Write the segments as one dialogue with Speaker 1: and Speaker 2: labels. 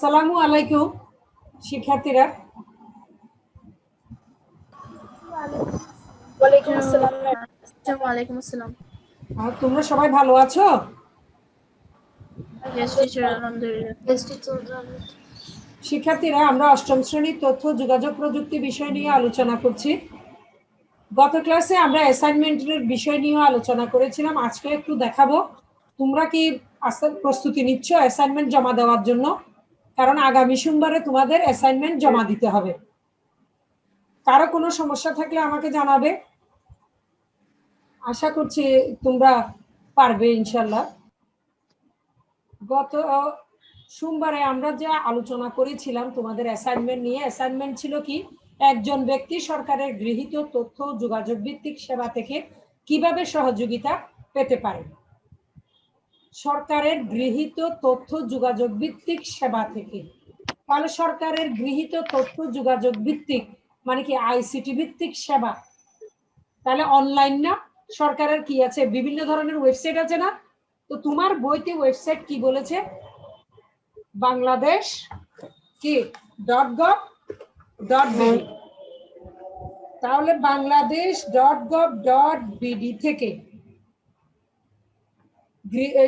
Speaker 1: সালামু আলাইকুম শিক্ষার্থীরা। তোমরা সবাই ভালো আছো? শিক্ষার্থীরা আমরা অষ্টম শ্রেণির তথ্য যোগাযোগ প্রযুক্তি বিষয় নিয়ে আলোচনা করছি। গত ক্লাসে আমরা অ্যাসাইনমেন্টের বিষয় নিয়ে আলোচনা করেছিলাম। আজকে একটু দেখাবো। তোমরা কি প্রস্তুতি নিচ্ছ অ্যাসাইনমেন্ট জমা দেওয়ার জন্য? কারণ আগামী সোমবারে তোমাদের অ্যাসাইনমেন্ট জমা দিতে হবে। কারও কোনো সমস্যা থাকলে আমাকে জানাবে। আশা করছি তোমরা পারবে ইনশাল্লাহ গত সোমবারে আমরা যা আলোচনা করেছিলাম তোমাদের অ্যাসাইনমেন্ট নিয়ে অ্যাসাইনমেন্ট ছিল কি? একজন ব্যক্তি সরকারের গৃহীত তথ্য যোগাযোগ ভিত্তিক সেবা থেকে কীভাবে সহযোগিতা পেতে পারে? সরকারের গৃহীত তথ্য যোগাযোগ ভিত্তিক সেবা থেকে। তাহলে সরকারের গৃহীত তথ্য যোগাযোগ ভিত্তিক মানে কি আইসিটি ভিত্তিক সেবা? তাহলে অনলাইন না? সরকারের কি আছে? বিভিন্ন ধরনের ওয়েবসাইট আছে না? তো তোমার বইতে ওয়েবসাইট কি বলেছে? বাংলাদেশ কি? ডট গভ ডট তাহলে Bangladesh dot gov dot BD থেকে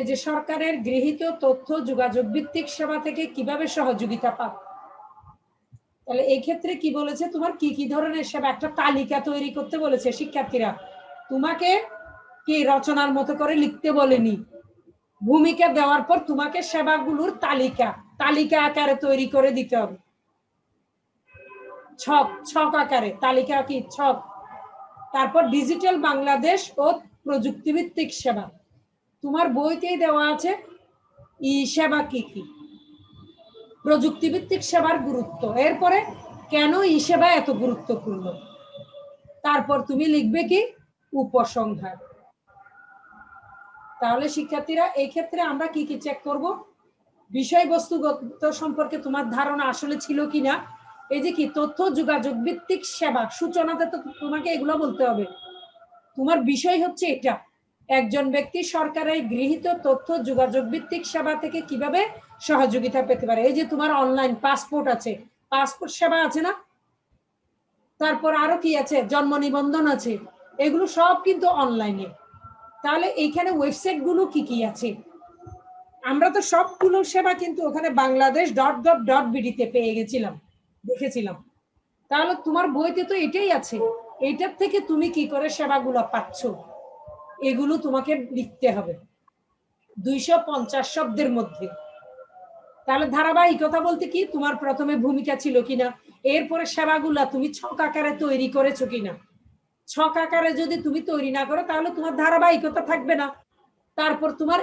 Speaker 1: যে সরকারের গৃহীত তথ্য যোগাযোগ ভিত্তিক সেবা থেকে কীভাবে সহযোগিতা পাব? তাহলে এই ক্ষেত্রে কি বলেছে? তোমার কি কি ধরনের সেবা? একটা তালিকা তৈরি করতে বলেছে শিক্ষার্থীরা। তোমাকে কি রচনার মতো করে লিখতে বলেনি। ভূমিকা দেওয়ার পর তোমাকে সেবাগুলোর তালিকা তালিকা আকারে তৈরি করে দিতে হবে। ছক ছক আকারে, তালিকা কি? ছক। তারপর ডিজিটাল বাংলাদেশ ও প্রযুক্তিভিত্তিক সেবা। তোমার বইতেই দেওয়া আছে ই সেবা কি কি? প্রযুক্তিভিত্তিক সেবার গুরুত্ব। এরপরে কেন ই সেবা এত গুরুত্বপূর্ণ? তারপর তুমি লিখবে কি? উপসংহার। তাহলে শিক্ষার্থীরা, এই ক্ষেত্রে আমরা কি কি চেক করব? বিষয়বস্তুগত সম্পর্কে তোমার ধারণা আসলে ছিল কিনা? এই যে কি, তথ্য যোগাযোগ ভিত্তিক সেবা, সূচনাতে তো তোমাকে এগুলো বলতে হবে। তোমার বিষয় হচ্ছে এটা। একজন ব্যক্তি সরকারের গৃহীত তথ্য যোগাযোগ ভিত্তিক সেবা থেকে কীভাবে সহযোগিতা পেতে পারে? এই যে তোমার অনলাইন পাসপোর্ট আছে পাসপোর্ট সেবা আছে না? তারপর আরও কি আছে? জন্ম নিবন্ধন আছে, এগুলো সব কিন্তু অনলাইনে তাহলে এইখানে ওয়েবসাইটগুলো কি কি আছে? আমরা তো সবগুলো সেবা কিন্তু ওখানে বাংলাদেশ ডট গভ ডট বিডিতে পেয়ে গেছিলাম, দেখেছিলাম। তাহলে তোমার বইতে তো এটাই আছে এইটার থেকে তুমি কি করে সেবাগুলো পাচ্ছ? এগুলো তোমাকে লিখতে হবে। দুইশো পঞ্চাশ শব্দের মধ্যে। তাহলে ধারাবাহিকতা বলতে কি? তোমার প্রথমে ভূমিকা ছিল কিনা? এরপরে সেবাগুলা তুমি ছক আকারে তৈরি করেছ কিনা? ছক আকারে যদি তুমি তৈরি না করো, তাহলে তোমার ধারাবাহিকতা থাকবে না। তারপর তোমার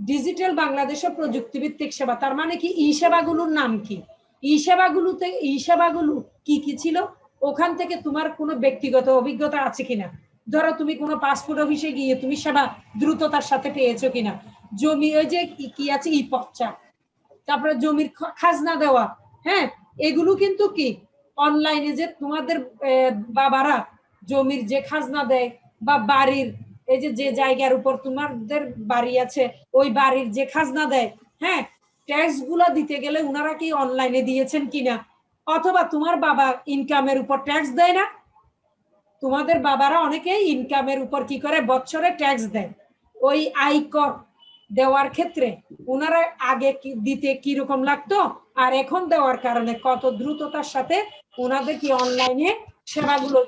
Speaker 1: ডিজিটাল বাংলাদেশের প্রযুক্তিভিত্তিক সেবা, তার মানে কি? ই সেবাগুলোর নাম কি? ই সেবাগুলোতে, ই সেবাগুলো কি কি ছিল? ওখান থেকে তোমার কোনো ব্যক্তিগত অভিজ্ঞতা আছে কিনা? ধরো তুমি কোনো পাসপোর্ট অফিসে গিয়ে তুমি সেবা দ্রুততার সাথে পেয়েছ কিনা? জমি, ওই যে কি- আছে? ই পচ্চা তারপরে জমির খাজনা দেওয়া। হ্যাঁ? এগুলো কিন্তু কি? অনলাইনে যে তোমাদের বাবারা জমির যে খাজনা দেয় বা বাড়ির, এই যে যে জায়গার উপর তোমাদের বাড়ি আছে, ওই বাড়ির যে খাজনা দেয় হ্যাঁ? ট্যাক্সগুলা দিতে গেলে ওনারা কি অনলাইনে দিয়েছেন কিনা? অথবা তোমার বাবা ইনকামের উপর ট্যাক্স দেয় না? তোমাদের বাবারা অনেকেই ইনকামের উপর কি করে বছরে ট্যাক্স দেয়? ওই আয়কর দেওয়ার ক্ষেত্রে ওনারা আগে দিতে কি রকম লাগতো? আর এখন দেওয়ার কারণে কত দ্রুততার সাথে ওনাদের কি অনলাইনে সেবাগুলো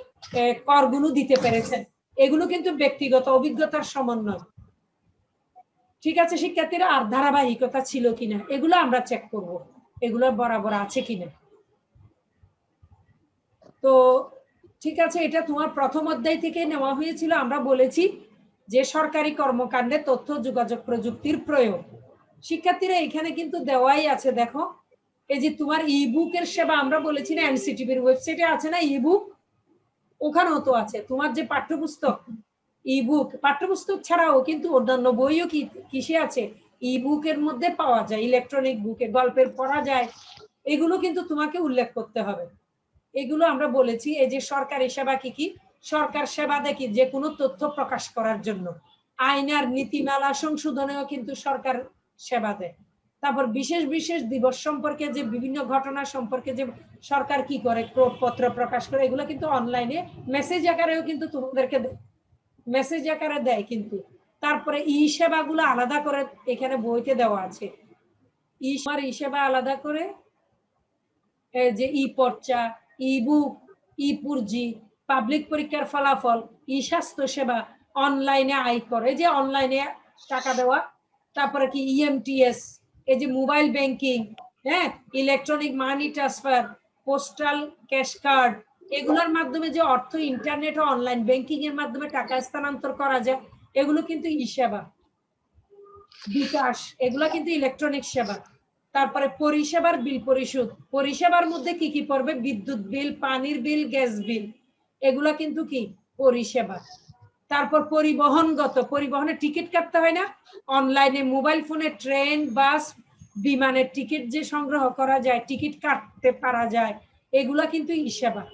Speaker 1: করগুলো দিতে পেরেছেন। এগুলো কিন্তু ব্যক্তিগত অভিজ্ঞতার সমন্বয়। ঠিক আছে, শিক্ষার্থীরা, আর ধারাবাহিকতা ছিল কিনা, এগুলো আমরা চেক করব। এগুলো বরাবর আছে কিনা। তো ঠিক আছে, এটা তোমার প্রথম অধ্যায় থেকে নেওয়া হয়েছিল, আমরা বলেছি যে সরকারি কর্মকাণ্ডে তথ্য, যোগাযোগ প্রযুক্তির প্রয়োগ। শিক্ষার্থীরা এখানে কিন্তু দেওয়াই আছে, দেখো। এই যে তোমার ই বুকের সেবা, আমরা বলেছি না এনসিটিভির ওয়েবসাইটে আছে না ই বুক ওখানেও তো আছে। তোমার যে পাঠ্যপুস্তক ই বুক পাঠ্যপুস্তক ছাড়াও কিন্তু অন্যান্য বইও কি, কিসে আছে? ই বুকের মধ্যে পাওয়া যায় ইলেকট্রনিক বুকে গল্পের পড়া যায়। এগুলো কিন্তু তোমাকে উল্লেখ করতে হবে। এগুলো আমরা বলেছি, এই যে সরকারি সেবা কি কি? সরকার সেবা দেখি যে কোনো তথ্য প্রকাশ করার জন্য। আইন আর নীতিমালা সংশোধনেও কিন্তু সরকার সেবা দেয়। তারপর বিশেষ বিশেষ দিবস সম্পর্কে যে বিভিন্ন ঘটনা সম্পর্কে যে সরকার কি করে, পত্র প্রকাশ করে, এগুলো কিন্তু অনলাইনে মেসেজ আকারেও কিন্তু তোমাদেরকে মেসেজ আকারে দেয় কিন্তু। তারপরে ই সেবাগুলো আলাদা করে এখানে বইতে দেওয়া আছে। ই সেবা আলাদা করে যে ই পর্চা ই বুক ই পাবলিক পরীক্ষার ফলাফল ই স্বাস্থ্য সেবা অনলাইনে আয় করে। যে অনলাইনে টাকা দেওয়া, তারপরে কি E ইএমটিএস এই যে মোবাইল ব্যাংকিং হ্যাঁ? Electronic money transfer postal cash card এগুলোর মাধ্যমে যে অর্থ ইন্টারনেট ও অনলাইন ব্যাংকিং এর মাধ্যমে টাকা স্থানান্তর করা যায়, এগুলো কিন্তু ই সেবা, বিকাশ, এগুলো কিন্তু ইলেকট্রনিক সেবা। তারপরে পরিষেবার বিল, পরিশোধ। পরিষেবার মধ্যে কি কি পড়বে? বিদ্যুৎ বিল, পানির বিল, গ্যাস বিল। এগুলা কিন্তু কি? পরিষেবা। তারপর পরিবহনগত। পরিবহনে টিকিট কাটতে হয় না? অনলাইনে মোবাইল ফোনে ট্রেন, বাস, বিমানের টিকিট যে সংগ্রহ করা যায়, টিকিট কাটতে পারা যায়, এগুলা কিন্তু ই সেবা।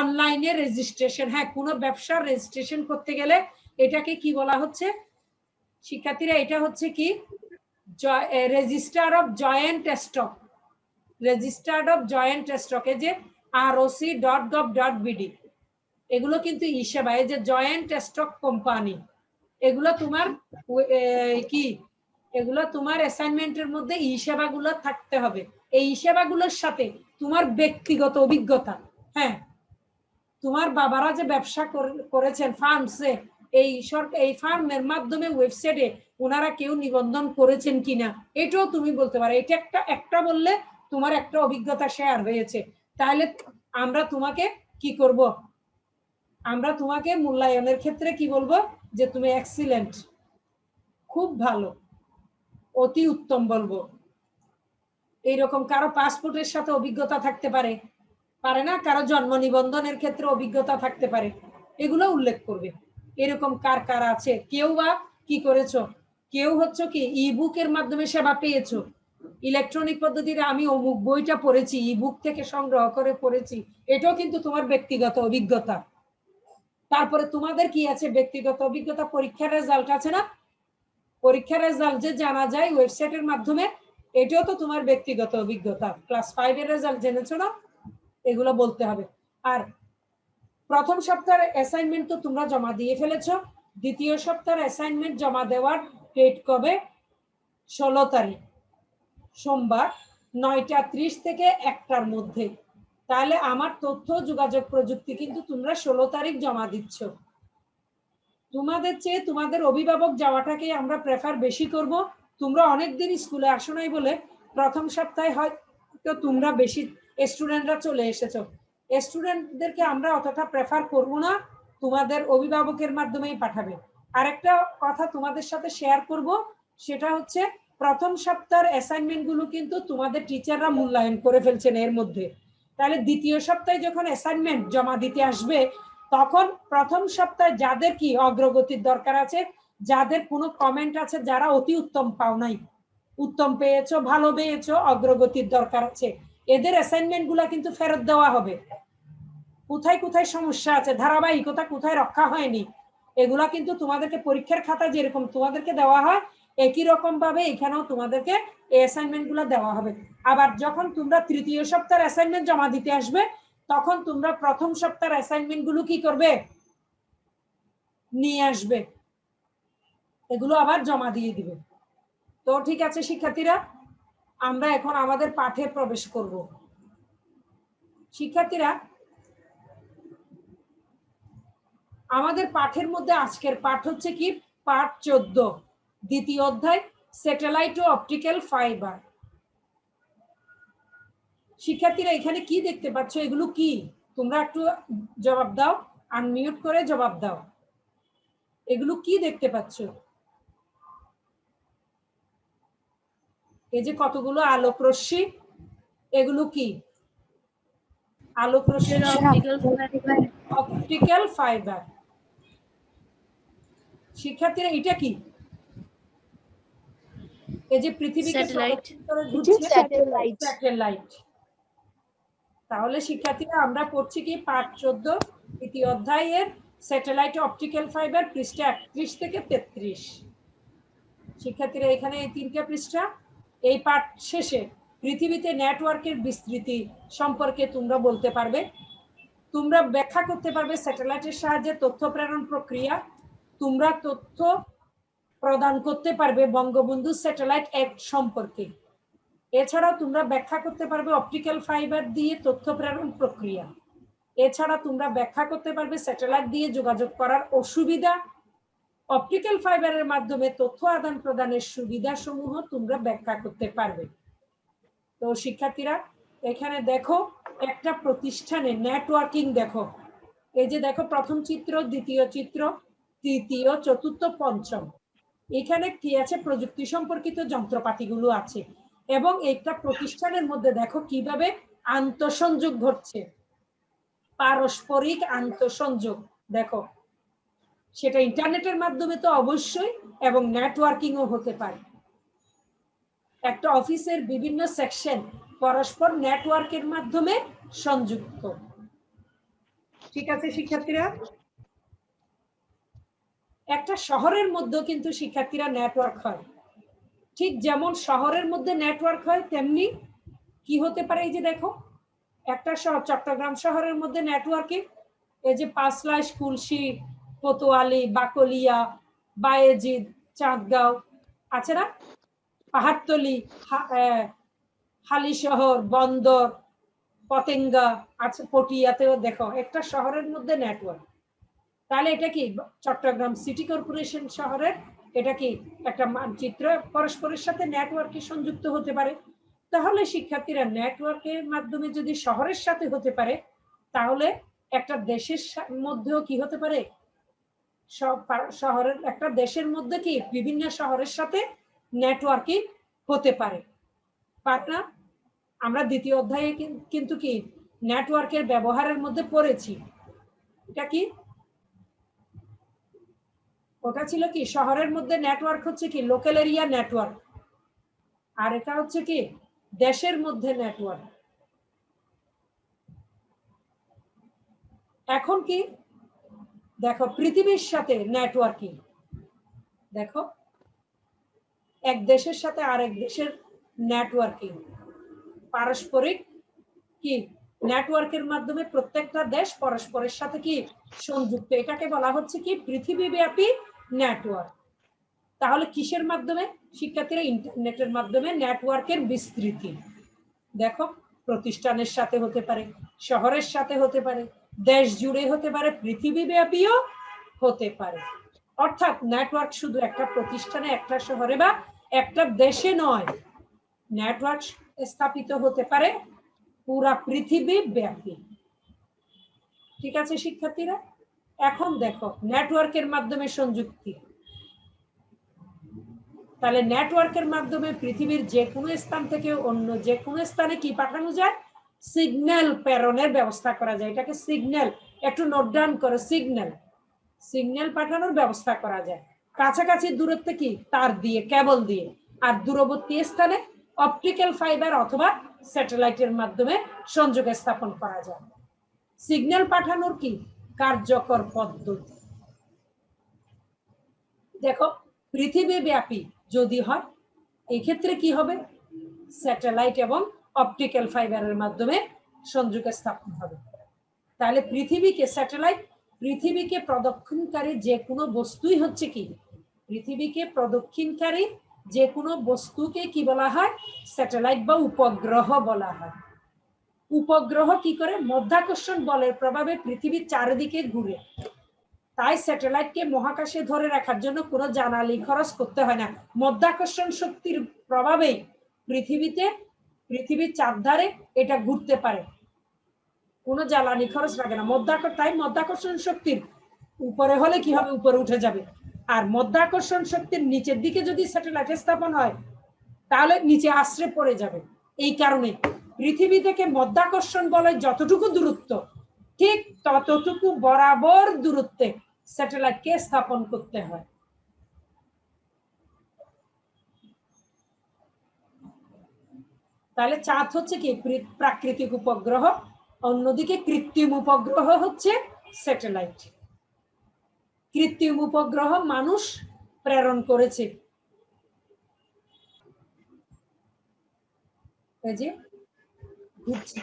Speaker 1: অনলাইনে রেজিস্ট্রেশন। হ্যাঁ কোনো ব্যবসার রেজিস্ট্রেশন করতে গেলে এটাকে কি বলা হচ্ছে? শিক্ষার্থীরা, এটা হচ্ছে কি? Register of joint stock registered of joint stock যে R OC dot gov dot BD এগুলো কিন্তু ই সেবা এই যে জয়েন্ট স্টক কোম্পানি এগুলো তোমার কি, এগুলো তোমার অ্যাসাইনমেন্টের মধ্যে ই সেবাগুলো থাকতে হবে, এই সেবাগুলোর সাথে তোমার ব্যক্তিগত অভিজ্ঞতা হ্যাঁ তোমার বাবারা যে ব্যবসা করে- করেছেন ফার্মসে এই সরকার, এই ফার্মের মাধ্যমে ওয়েবসাইটে ওনারা কেউ নিবন্ধন করেছেন কিনা, এটাও তুমি বলতে পারো। এটা একটা একটা বললে তোমার একটা অভিজ্ঞতা শেয়ার হয়েছে। তাহলে আমরা তোমাকে কি করব? আমরা তোমাকে মূল্যায়নের ক্ষেত্রে কি বলব? যে তুমি এক্সিলেন্ট খুব ভালো, অতি উত্তম বলব। এইরকম কারও পাসপোর্টের সাথে অভিজ্ঞতা থাকতে পারে পারে না? কারও জন্ম নিবন্ধনের ক্ষেত্রে অভিজ্ঞতা থাকতে পারে। এগুলো উল্লেখ করবে। এরকম কার কার আছে? কেউ বা কি করেছ? কেউ হচ্ছে কি ই বুকের মাধ্যমে সেবা পেয়েছ? ইলেকট্রনিক পদ্ধতিতে আমি অমুক বইটা পড়েছি ই বুক থেকে সংগ্রহ করে পড়েছি, এটাও কিন্তু তোমার ব্যক্তিগত অভিজ্ঞতা। তারপরে তোমাদের কি আছে ব্যক্তিগত অভিজ্ঞতা? পরীক্ষার রেজাল্ট আছে না? পরীক্ষার রেজাল্ট যে জানা যায় ওয়েবসাইটের মাধ্যমে, এটাও তো তোমার ব্যক্তিগত অভিজ্ঞতা। ক্লাস ফাইভ এর রেজাল্ট জেনেছো না? এগুলো বলতে হবে। আর প্রথম সপ্তাহের অ্যাসাইনমেন্ট তো তোমরা জমা দিয়ে ফেলেছো। দ্বিতীয় সপ্তাহের অ্যাসাইনমেন্ট জমা দেওয়ার ডেট কবে? ষোলো তারিখ, সোমবার, নয়টা ত্রিশ থেকে একটার মধ্যে। তাহলে আমার তথ্য, যোগাযোগ প্রযুক্তি কিন্তু তোমরা ষোলো তারিখ জমা দিচ্ছ। তোমাদের চেয়ে তোমাদের অভিভাবক যাওয়াটাকে আমরা প্রেফার বেশি করব। তোমরা অনেকদিন স্কুলে আসো নাই বলে প্রথম সপ্তাহে হয়তো তোমরা বেশি স্টুডেন্টরা চলে এসেছ। স্টুডেন্টদেরকে আমরা অতটা প্রেফার করব না, তোমাদের অভিভাবকের মাধ্যমেই পাঠাবে। আরেকটা কথা তোমাদের সাথে শেয়ার করব, সেটা হচ্ছে প্রথম সপ্তাহের অ্যাসাইনমেন্টগুলো কিন্তু তোমাদের টিচাররা মূল্যায়ন করে ফেলছেন এর মধ্যে। তাহলে দ্বিতীয় সপ্তাহে যখন অ্যাসাইনমেন্ট জমা দিতে আসবে, তখন প্রথম সপ্তাহে যাদের কি অগ্রগতির দরকার আছে, যাদের কোনো কমেন্ট আছে, যারা অতি উত্তম পাও নাই, উত্তম পেয়েছ, ভালো পেয়েছ, অগ্রগতির দরকার আছে, এদের অ্যাসাইনমেন্টগুলা কিন্তু ফেরত দেওয়া হবে। কোথায় কোথায় সমস্যা আছে? ধারাবাহিকতা কোথায় রক্ষা হয়নি? এগুলা কিন্তু তোমাদেরকে পরীক্ষার খাতা যেরকম তোমাদেরকে দেওয়া হয়, একই রকম ভাবে এখানেও তোমাদেরকে অ্যাসাইনমেন্টগুলো দেওয়া হবে। আবার যখন তোমরা তৃতীয় সপ্তাহের অ্যাসাইনমেন্ট জমা দিতে আসবে, তখন তোমরা প্রথম সপ্তাহের অ্যাসাইনমেন্টগুলো কি করবে? নিয়ে আসবে। এগুলো আবার জমা দিয়ে দিবে। তো ঠিক আছে শিক্ষার্থীরা, আমরা এখন আমাদের পাঠে প্রবেশ করব। শিক্ষার্থীরা আমাদের পাঠের মধ্যে আজকের পাঠ হচ্ছে কি? পাঠ চোদ্দ দ্বিতীয় অধ্যায় স্যাটেলাইট ও অপটিক্যাল ফাইবার শিক্ষার্থীরা এখানে কি দেখতে পাচ্ছ? এগুলো কি? তোমরা একটু জবাব দাও আনমিউট করে জবাব দাও। এগুলো কি দেখতে পাচ্ছ? এই যে কতগুলো? আলোক রশ্মি এগুলো কি? আলোক রশ্মি অপটিক্যাল ফাইবার শিক্ষার্থীরা এটা কি? এই যে পৃথিবীকে স্যাটেলাইট স্যাটেলাইট তাহলে শিক্ষার্থীরা আমরা পড়ছি কি পাঠ চোদ্দ দ্বিতীয় অধ্যায়ের স্যাটেলাইট অপটিক্যাল ফাইবার পৃষ্ঠা একত্রিশ থেকে তেত্রিশ। শিক্ষার্থীরা এখানে এই তিনটা পৃষ্ঠা। এই পাঠ শেষে পৃথিবীতে নেটওয়ার্কের বিস্তৃতি সম্পর্কে তোমরা বলতে পারবে। তোমরা ব্যাখ্যা করতে পারবে স্যাটেলাইটের সাহায্যে তথ্য প্রেরণ প্রক্রিয়া। তোমরা তথ্য প্রদান করতে পারবে বঙ্গবন্ধু স্যাটেলাইট এক সম্পর্কে। এছাড়াও তোমরা ব্যাখ্যা করতে পারবে অপটিক্যাল ফাইবার দিয়ে তথ্য প্রেরণ প্রক্রিয়া। এছাড়া তোমরা ব্যাখ্যা করতে পারবে স্যাটেলাইট দিয়ে যোগাযোগ করার অসুবিধা। অপটিক্যাল ফাইবারের মাধ্যমে তথ্য আদান প্রদানের সুবিধা সমূহ তোমরা ব্যাখ্যা করতে পারবে। তো শিক্ষার্থীরা, এখানে দেখো একটা প্রতিষ্ঠানে নেটওয়ার্কিং দেখো। এই যে দেখো প্রথম চিত্র, দ্বিতীয় চিত্র। তৃতীয়, চতুর্থ, পঞ্চম। এখানে কি আছে? প্রযুক্তি সম্পর্কিত যন্ত্রপাতিগুলো আছে। এবং একটা প্রতিষ্ঠানের মধ্যে দেখো কীভাবে আন্তঃসংযোগ ঘটছে। পারস্পরিক আন্তঃসংযোগ, দেখো। সেটা ইন্টারনেটের মাধ্যমে তো অবশ্যই এবং নেটওয়ার্কিংও হতে পারে। একটা অফিসের বিভিন্ন সেকশন পরস্পর নেটওয়ার্কের মাধ্যমে সংযুক্ত। ঠিক আছে, শিক্ষার্থীরা? একটা শহরের মধ্যেও কিন্তু শিক্ষার্থীরা নেটওয়ার্ক হয়। ঠিক যেমন শহরের মধ্যে নেটওয়ার্ক হয় তেমনি কি হতে পারে এই যে দেখো একটা শহর চট্টগ্রাম শহরের মধ্যে নেটওয়ার্কে এই যে পাঁচলাই কুলসি কোতোয়ালি বাকলিয়া বায়েজিদ চাঁদগাঁও আছে না? পাহাড়তলি হা- আহ, হালিশহর বন্দর পতেঙ্গা আছে পটিয়াতেও দেখো একটা শহরের মধ্যে নেটওয়ার্ক তাহলে এটা কি, চট্টগ্রাম সিটি কর্পোরেশন শহরের, এটা কি একটা মানচিত্র পরস্পরের সাথে নেটওয়ার্কে সংযুক্ত হতে পারে? তাহলে শিক্ষার্থীরা নেটওয়ার্কের মাধ্যমে যদি শহরের সাথে হতে পারে, তাহলে একটা দেশের মধ্যেও কি হতে পারে? শহরের একটা দেশের মধ্যে কি বিভিন্ন শহরের সাথে নেটওয়ার্কিং হতে পারে? পারে না আমরা দ্বিতীয় অধ্যায়ে কিন্তু কি নেটওয়ার্কের ব্যবহারের মধ্যে পড়েছি। এটা কি? ওটা ছিল কি? শহরের মধ্যে নেটওয়ার্ক হচ্ছে কি? লোকাল এরিয়া নেটওয়ার্ক আর এটা হচ্ছে কি? দেশের মধ্যে নেটওয়ার্ক এখন কি? দেখো, পৃথিবীর সাথে নেটওয়ার্কিং দেখো, এক দেশের সাথে আরেক দেশের নেটওয়ার্কিং পারস্পরিক কি? নেটওয়ার্কের মাধ্যমে প্রত্যেকটা দেশ পরস্পরের সাথে কি সংযুক্ত? এটাকে বলা হচ্ছে কি? পৃথিবীব্যাপী নেটওয়ার্ক তাহলে কিসের মাধ্যমে? শিক্ষার্থীরা ইন্টারনেটের মাধ্যমে নেটওয়ার্কের বিস্তৃতি। দেখো, প্রতিষ্ঠানের সাথে হতে পারে, শহরের সাথে হতে পারে, দেশ জুড়ে হতে পারে, পৃথিবীব্যাপীও হতে পারে। অর্থাৎ নেটওয়ার্ক শুধু একটা প্রতিষ্ঠানে, একটা শহরে বা একটা দেশে নয়। নেটওয়ার্ক স্থাপিত হতে পারে পুরা পৃথিবী ব্যাপী ঠিক আছে, শিক্ষার্থীরা? এখন দেখো নেটওয়ার্কের মাধ্যমে সংযুক্তি। তাহলে নেটওয়ার্কের মাধ্যমে পৃথিবীর যে কোনো স্থান থেকে অন্য যে কোনো স্থানে কি পাঠানো যায়? সিগন্যাল প্রেরণের ব্যবস্থা করা যায়। এটাকে সিগন্যাল একটু নোট ডাউন করো সিগন্যাল সিগন্যাল পাঠানোর ব্যবস্থা করা যায়। কাছাকাছি দূরত্বে কি? তার দিয়ে কেবল দিয়ে। আর দূরবর্তী স্থানে অপটিক্যাল ফাইবার অথবা স্যাটেলাইটের মাধ্যমে সংযোগ স্থাপন করা যায়। সিগন্যাল পাঠানোর কি? কার্যকর পদ্ধতি। দেখো পৃথিবী ব্যাপী যদি হয়, এক্ষেত্রে কি হবে? স্যাটেলাইট এবং অপটিক্যাল ফাইবারের মাধ্যমে সংযোগ স্থাপন হবে। তাহলে পৃথিবীকে স্যাটেলাইট পৃথিবীকে প্রদক্ষিণকারী যে কোনো বস্তুই হচ্ছে কি? পৃথিবীকে প্রদক্ষিণকারী যে কোনো বস্তুকে কি বলা হয়? স্যাটেলাইট বা উপগ্রহ বলা হয়। উপগ্রহ কি করে মধ্যাকর্ষণ বলের প্রভাবে পৃথিবীর চারিদিকে ঘুরে? তাই স্যাটেলাইটকে মহাকাশে ধরে রাখার জন্য কোনো জানালি খরচ করতে হয় না। মধ্যাকর্ষণ শক্তির প্রভাবেই পৃথিবীতে, পৃথিবীর চারধারে এটা ঘুরতে পারে। কোনো জ্বালানি খরচ লাগে না। মধ্যাকর্ষণ তাই মধ্যাকর্ষণ শক্তির উপরে হলে কি হবে উপরে উঠে যাবে? আর মধ্যাকর্ষণ শক্তির নিচের দিকে যদি স্যাটেলাইট স্থাপন হয়, তাহলে নিচে আশ্রে পড়ে যাবে। এই কারণে পৃথিবী থেকে মধ্যাকর্ষণ বলের যতটুকু দূরত্ব, ঠিক ততটুকু বরাবর দূরত্বে স্যাটেলাইটকে স্থাপন করতে হয়। তাহলে চাঁদ হচ্ছে কি? প্রাকৃতিক উপগ্রহ, অন্যদিকে কৃত্রিম উপগ্রহ হচ্ছে স্যাটেলাইট। কৃত্রিম উপগ্রহ মানুষ প্রেরণ করেছে। ঘুরছে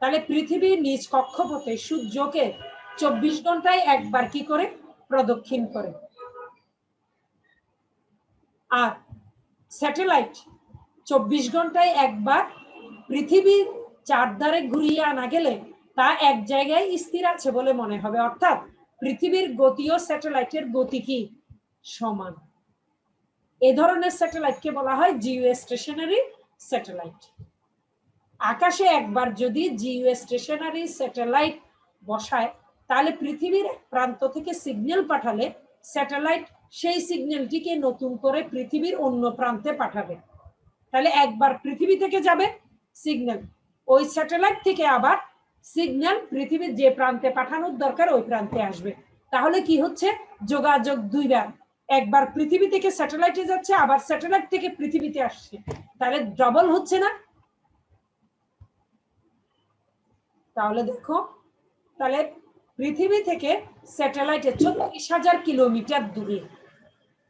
Speaker 1: তাহলে পৃথিবীর নিজ কক্ষপথে সূর্যকে চব্বিশ ঘন্টায় একবার কি করে? প্রদক্ষিণ করে। আর স্যাটেলাইট চব্বিশ ঘন্টায় একবার পৃথিবীর চারধারে ঘুরিয়ে আনা গেলে তা এক জায়গায় স্থির আছে বলে মনে হবে। অর্থাৎ পৃথিবীর গতি ও স্যাটেলাইটের গতি কি? সমান। এ ধরনের স্যাটেলাইটকে বলা হয় জিও স্টেশনারি স্যাটেলাইট। আকাশে একবার যদি জিও স্টেশনারি স্যাটেলাইট বসায়, তাহলে পৃথিবীর প্রান্ত থেকে সিগন্যাল পাঠালে স্যাটেলাইট সেই সিগন্যালটিকে নতুন করে পৃথিবীর অন্য প্রান্তে পাঠাবে। তাহলে একবার পৃথিবী থেকে যাবে সিগন্যাল, ওই স্যাটেলাইট থেকে আবার সিগন্যাল পৃথিবীর যে প্রান্তে পাঠানোর দরকার, ওই প্রান্তে আসবে। তাহলে কি হচ্ছে? যোগাযোগ দুইবার একবার পৃথিবী থেকে স্যাটেলাইটে যাচ্ছে, আবার স্যাটেলাইট থেকে পৃথিবীতে আসছে। তাহলে ডবল হচ্ছে না তাহলে দেখো, তাহলে পৃথিবী থেকে স্যাটেলাইটে ছত্রিশ হাজার কিলোমিটার দূরে।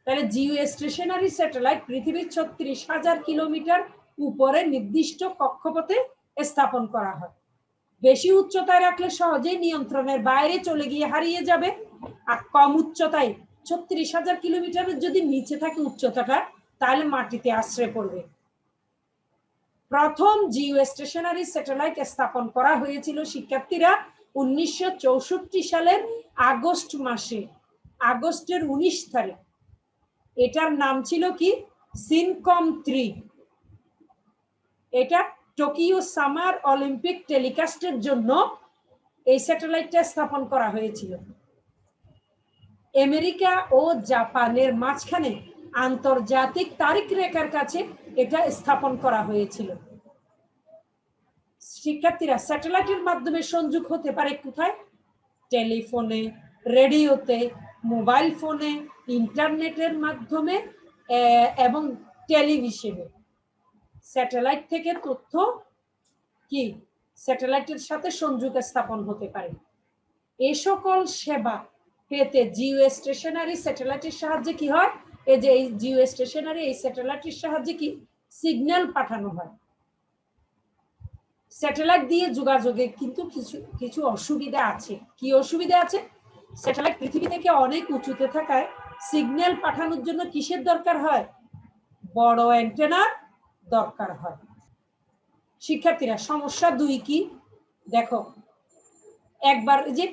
Speaker 1: তাহলে জিও স্টেশনারি স্যাটেলাইট পৃথিবীর ছত্রিশ হাজার কিলোমিটার উপরে নির্দিষ্ট কক্ষপথে স্থাপন করা হয়। বেশি উচ্চতায় রাখলে সহজেই নিয়ন্ত্রণের বাইরে চলে গিয়ে হারিয়ে যাবে। আর কম উচ্চতায় ছত্রিশ হাজার কিলোমিটারের যদি নিচে থাকে উচ্চতাটা, তাহলে মাটিতে আশ্রয় পড়বে। প্রথম জিও স্টেশনারি স্যাটেলাইট স্থাপন করা হয়েছিল শিক্ষার্থীরা উনিশশো চৌষট্টি সালের আগস্ট মাসে, আগস্টের উনিশ তারিখ। এটার নাম ছিল কি? Syncom three. এটা টোকিও সামার অলিম্পিক টেলিকাস্টের জন্য এই স্যাটেলাইটটা স্থাপন করা হয়েছিল। আমেরিকা ও জাপানের মাঝখানে আন্তর্জাতিক তারিখ রেখার কাছে এটা স্থাপন করা হয়েছিল। শিক্ষার্থীরা স্যাটেলাইটের মাধ্যমে সংযোগ হতে পারে কোথায়? টেলিফোনে, রেডিওতে, মোবাইল ফোনে, ইন্টারনেটের মাধ্যমে এবং টেলিভিশনে। স্যাটেলাইট থেকে তথ্য কি? স্যাটেলাইটের সাথে সংযোগ স্থাপন হতে পারে। এ সকল সেবা পেতে জিও স্টেশনারি স্যাটেলাইটের সাহায্যে কি হয়? এই যে এই জিও স্টেশনারি, এই স্যাটেলাইটের সাহায্যে কি সিগন্যাল পাঠানো হয়? স্যাটেলাইট দিয়ে যোগাযোগে কিন্তু কিছু কিছু অসুবিধা আছে। কি অসুবিধা আছে? স্যাটেলাইট পৃথিবী থেকে অনেক উঁচুতে থাকায় সিগন্যাল পাঠানোর জন্য কিসের দরকার হয়? বড় অ্যান্টেনার দরকার হয়। শিক্ষার্থীরা, সমস্যা দুই কি? দেখো, একবার যে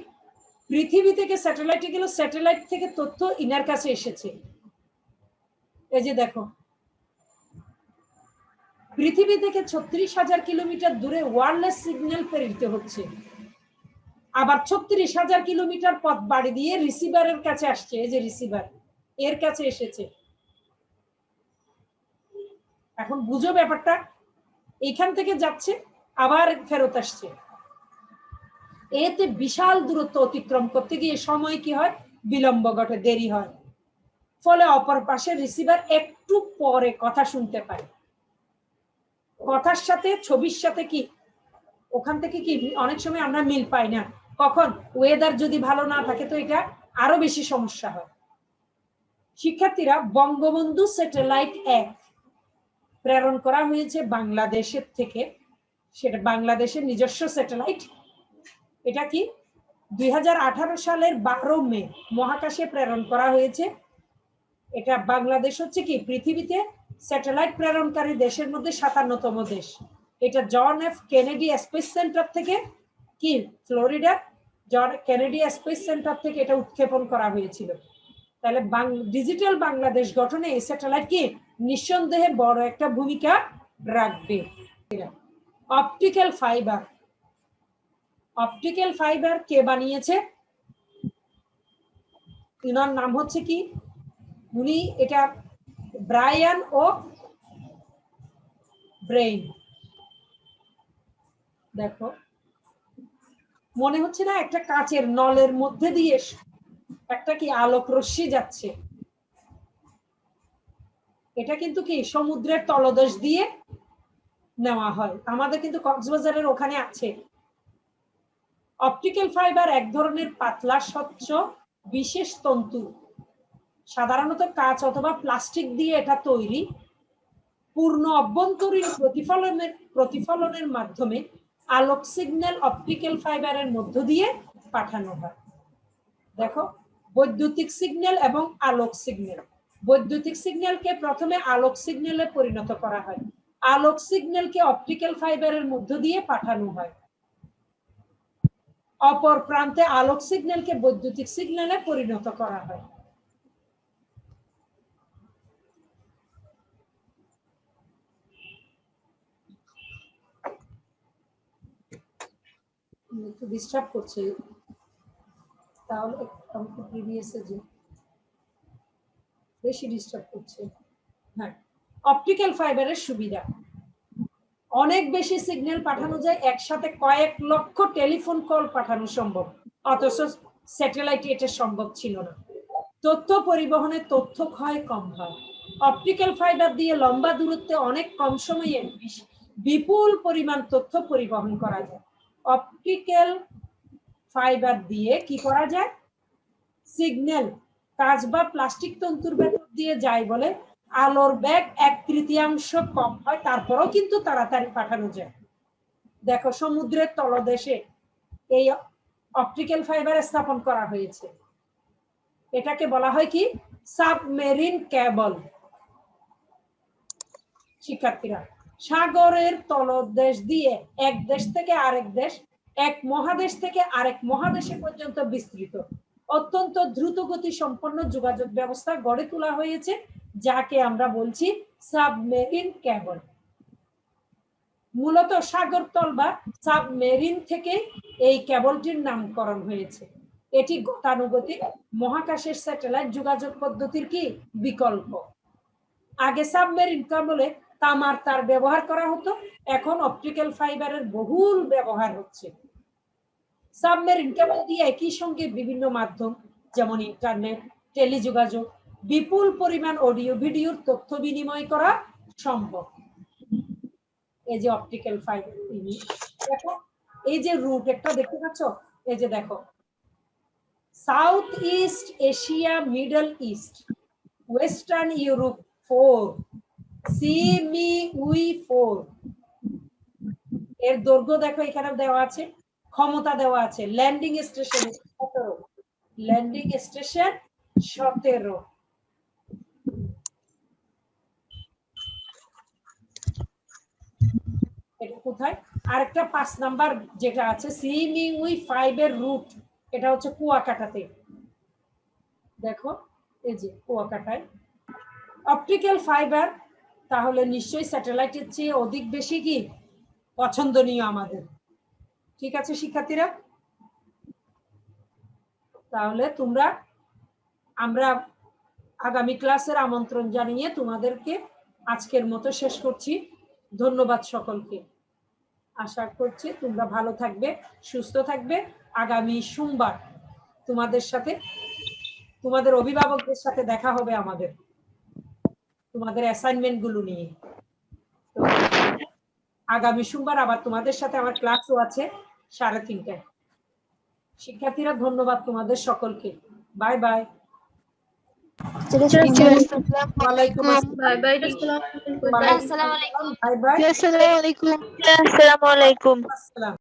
Speaker 1: পৃথিবী থেকে স্যাটেলাইটে গেল, স্যাটেলাইট থেকে তথ্য ইনার কাছে এসেছে। এই যে দেখো। পৃথিবী থেকে ছত্রিশ হাজার কিলোমিটার দূরে ওয়ারলেস সিগন্যাল প্রেরিত হচ্ছে। আবার ছত্রিশ হাজার কিলোমিটার পথ বাড়ি দিয়ে রিসিভারের কাছে আসছে, এই যে রিসিভার এর কাছে এসেছে। এখন বুঝো ব্যাপারটা, এখান থেকে যাচ্ছে, আবার ফেরত আসছে। এতে বিশাল দূরত্ব অতিক্রম করতে গিয়ে সময় কি হয়? বিলম্ব ঘটে, দেরি হয়। ফলে অপর পাশে রিসিভার একটু পরে কথা শুনতে পায় কথার সাথে, ছবির সাথে কি, ওখান থেকে কি অনেক সময় আমরা মিল পাই না। কখন? ওয়েদার যদি ভালো না থাকে তো এটা আরও বেশি সমস্যা হয়। শিক্ষার্থীরা বঙ্গবন্ধু স্যাটেলাইট এক প্রেরণ করা হয়েছে বাংলাদেশের থেকে। সেটা বাংলাদেশের নিজস্ব স্যাটেলাইট এটা কি? দুই হাজার আঠারো সালের বারো মে মহাকাশে প্রেরণ করা হয়েছে। এটা বাংলাদেশ হচ্ছে কি? পৃথিবীতে স্যাটেলাইট প্রেরণকারী দেশের মধ্যে সাতান্নতম দেশ। এটা John F Kennedy space centre থেকে কি? Florida. John Kennedy space centre থেকে এটা উৎক্ষেপণ করা হয়েছিল। তাহলে ডিজিটাল বাংলাদেশ গঠনে এই স্যাটেলাইট কি? নিঃসন্দেহে বড় একটা ভূমিকা রাখবে। অপটিক্যাল ফাইবার অপটিক্যাল ফাইবার কে বানিয়েছে? ইনার নাম হচ্ছে কি? উনি এটা ব্রায়ান ও ব্রেইন। দেখো, মনে হচ্ছে না একটা কাচের নলের মধ্যে দিয়ে একটা কি আলোক রশ্মি যাচ্ছে? এটা কিন্তু কি সমুদ্রের তলদেশ দিয়ে নেওয়া হয়। আমাদের কিন্তু কক্সবাজারের ওখানে আছে। অপটিক্যাল ফাইবার এক ধরনের পাতলা, স্বচ্ছ, বিশেষ তন্তু। সাধারণত কাঁচ অথবা প্লাস্টিক দিয়ে এটা তৈরি, পূর্ণ অভ্যন্তরীণ প্রতিফলনের প্রতিফলনের মাধ্যমে আলোক সিগন্যাল অপটিক্যাল ফাইবারের মধ্য দিয়ে পাঠানো হয়। দেখো, বৈদ্যুতিক সিগন্যাল এবং আলোক সিগন্যাল বৈদ্যুতিক সিগন্যালকে প্রথমে আলোক সিগন্যালে পরিণত করা হয়। আলোক সিগন্যালকে অপটিক্যাল ফাইবারের মধ্য দিয়ে পাঠানো হয়। অপর প্রান্তে আলোক সিগন্যালকে বৈদ্যুতিক সিগন্যালে পরিণত করা হয়। একটু ডিস্টার্ব করছে। তাহলে আমাকে প্রিভিয়াসে যে বেশি ডিস্টার্ব করছে। হ্যাঁ অপটিক্যাল ফাইবারের সুবিধা। অনেক বেশি সিগন্যাল পাঠানো যায়, একসাথে কয়েক লক্ষ টেলিফোন কল পাঠানো সম্ভব। অথচ স্যাটেলাইট এটা সম্ভব ছিল না। তথ্য পরিবহনে তথ্য ক্ষয় কম হয়। অপটিক্যাল ফাইবার দিয়ে লম্বা দূরত্বে অনেক কম সময়ে বিপুল পরিমাণ তথ্য পরিবহন করা যায়। অপটিক্যাল ফাইবার দিয়ে কি করা যায়? সিগন্যাল, কাঁচ বা প্লাস্টিক তন্তুর ভেতর দিয়ে যায় বলে আলোর ব্যাগ এক তৃতীয়াংশ কম হয়, তারপরেও কিন্তু তাড়াতাড়ি পাঠানো যায়। দেখো, সমুদ্রের তলদেশে এই অপটিক্যাল ফাইবার স্থাপন করা হয়েছে। এটাকে বলা হয় কি? সাবমেরিন কেবল শিক্ষার্থীরা সাগরের তলদেশ দিয়ে এক দেশ থেকে আরেক দেশ, এক মহাদেশ থেকে আরেক মহাদেশে পর্যন্ত বিস্তৃত। অত্যন্ত দ্রুতগতি সম্পন্ন যোগাযোগ ব্যবস্থা গড়ে তোলা হয়েছে, যাকে আমরা বলছি সাবমেরিন কেবল মূলত সাগরতল বা সাবমেরিন থেকে এই কেবলটির নামকরণ হয়েছে। এটি গতানুগতিক মহাকাশের স্যাটেলাইট যোগাযোগ পদ্ধতির কি বিকল্প? আগে সাবমেরিন কেবলে তামার তার ব্যবহার করা হতো। এখন অপটিক্যাল ফাইবারের বহুল ব্যবহার হচ্ছে। সাবমেরিন কেবল দিয়ে একই সঙ্গে বিভিন্ন মাধ্যম, যেমন ইন্টারনেট টেলিযোগাযোগ বিপুল পরিমাণ অডিও ভিডিওর তথ্য বিনিময় করা সম্ভব। এই যে অপটিক্যাল ফাইবার দেখো, এই যে রুট একটা দেখতে পাচ্ছ? এই যে দেখো South East Asia Middle East Western Europe four SEA ME we four এর দৈর্ঘ্য দেখো এখানে দেওয়া আছে, ক্ষমতা দেওয়া আছে। ল্যান্ডিং স্টেশন সতেরো। ল্যান্ডিং স্টেশন সতেরো। এটা কোথায়? আরেকটা পাঁচ নাম্বার যেটা আছে সিমি উই ফাইভ এর রুট এটা হচ্ছে কুয়াকাটাতে। দেখো, এই যে কুয়াকাটায়। অপটিক্যাল ফাইবার তাহলে নিশ্চয়ই স্যাটেলাইটের চেয়ে অধিক বেশি কি পছন্দনীয় আমাদের। ঠিক আছে, শিক্ষার্থীরা? তাহলে তোমরা, আমরা আগামী ক্লাসের আমন্ত্রণ জানিয়ে তোমাদেরকে আজকের মতো শেষ করছি। ধন্যবাদ সকলকে। আশা করছি তোমরা ভালো থাকবে, সুস্থ থাকবে। আগামী সোমবার তোমাদের সাথে, তোমাদের অভিভাবকদের সাথে দেখা হবে আমাদের। তোমাদের অ্যাসাইনমেন্টগুলো নিয়ে। আগামী সোমবার আবার তোমাদের সাথে আমার ক্লাসও আছে সাড়ে তিনটায়। শিক্ষার্থীরা ধন্যবাদ তোমাদের সকলকে। বাই বাই ওয়ালাইকুম বাই বাই
Speaker 2: আসসালাম আলাইকুম।
Speaker 1: আসসালাম